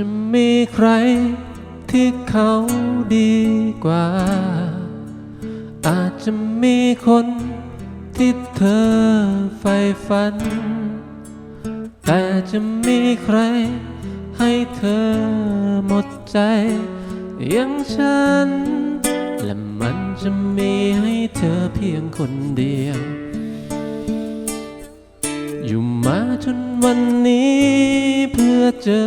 จะมีใครที่เขาดีกว่า อาจจะมีคนที่เธอใฝ่ฝัน แต่จะมีใครให้เธอหมดใจ อย่างฉัน และมันจะมีให้เธอเพียงคนเดียว อยู่มาจนวันนี้เพื่อเจอ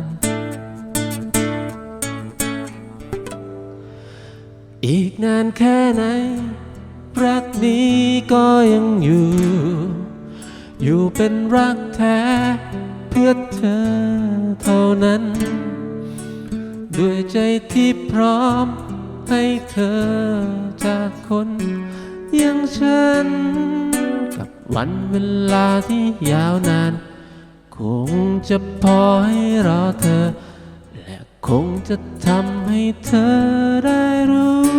อีกนานแค่ไหน รักนี้ก็ยังอยู่ อยู่เป็นรักแท้เพื่อเธอเท่านั้น ด้วยใจที่พร้อมให้เธอจากคนอย่างฉัน กับวันเวลาที่ยาวนาน คงจะพอให้รอเธอ และคงจะทำให้เธอได้รู้「